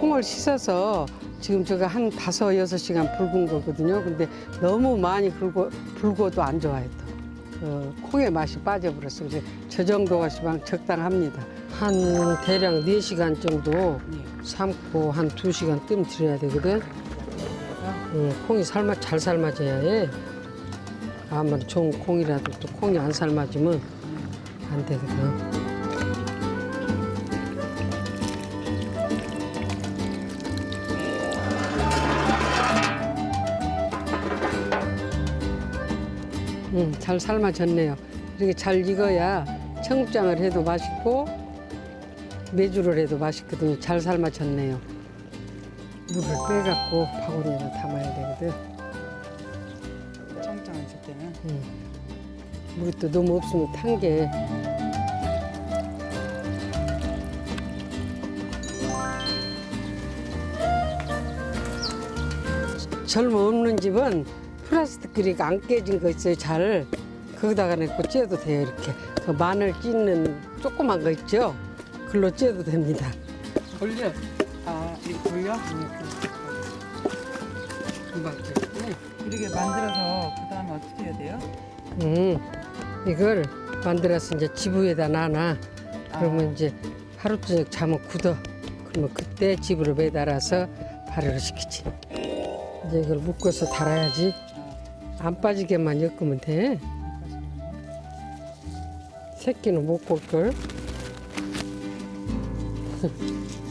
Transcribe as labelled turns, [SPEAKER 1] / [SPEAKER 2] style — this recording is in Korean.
[SPEAKER 1] 콩을 씻어서 지금 제가 한 다섯 여섯 시간 붉은 거거든요. 근데 너무 많이 붉고 붉어도 안 좋아요 또. 그 콩의 맛이 빠져버렸어요. 그래서 저 정도가 시방 적당합니다. 한 대략 네시간 정도 삶고 한 두시간 뜸 들여야 되거든. 음, 콩이 삶아 잘 삶아져야 해. 아무리 좋은 콩이라도 또 콩이 안 삶아지면 안 되거든. 음, 잘 삶아졌네요. 이렇게 잘 익어야 청국장을 해도 맛있고 메주를 해도 맛있거든요. 잘 삶아졌네요. 물을 빼갖고 바구니에 담아야 되거든.
[SPEAKER 2] 청장 있을 때는
[SPEAKER 1] 물이 또 너무 없으면 탄 게. 젊어 없는 집은 플라스틱 그릇 안 깨진 거 있어요 잘 거기다가 넣고 쪄도 돼요 이렇게 그 마늘 찢는 조그만 거 있죠 그걸로 쪄도 됩니다 돌려
[SPEAKER 2] 아 이렇게 돌려?
[SPEAKER 1] 금방 쪄
[SPEAKER 2] 이렇게 만들어서 그 다음에 어떻게 해야 돼요?
[SPEAKER 1] 음, 이걸 만들어서 이제 지부에다 놔놔. 그러면
[SPEAKER 2] 아.
[SPEAKER 1] 이제 하루 저녁 자면 굳어. 그러면 그때 집으로 매달아서 발효를 시키지. 이제 이걸 묶어서 달아야지. 안 빠지게만 엮으면 돼. 새끼는 못 볼 걸.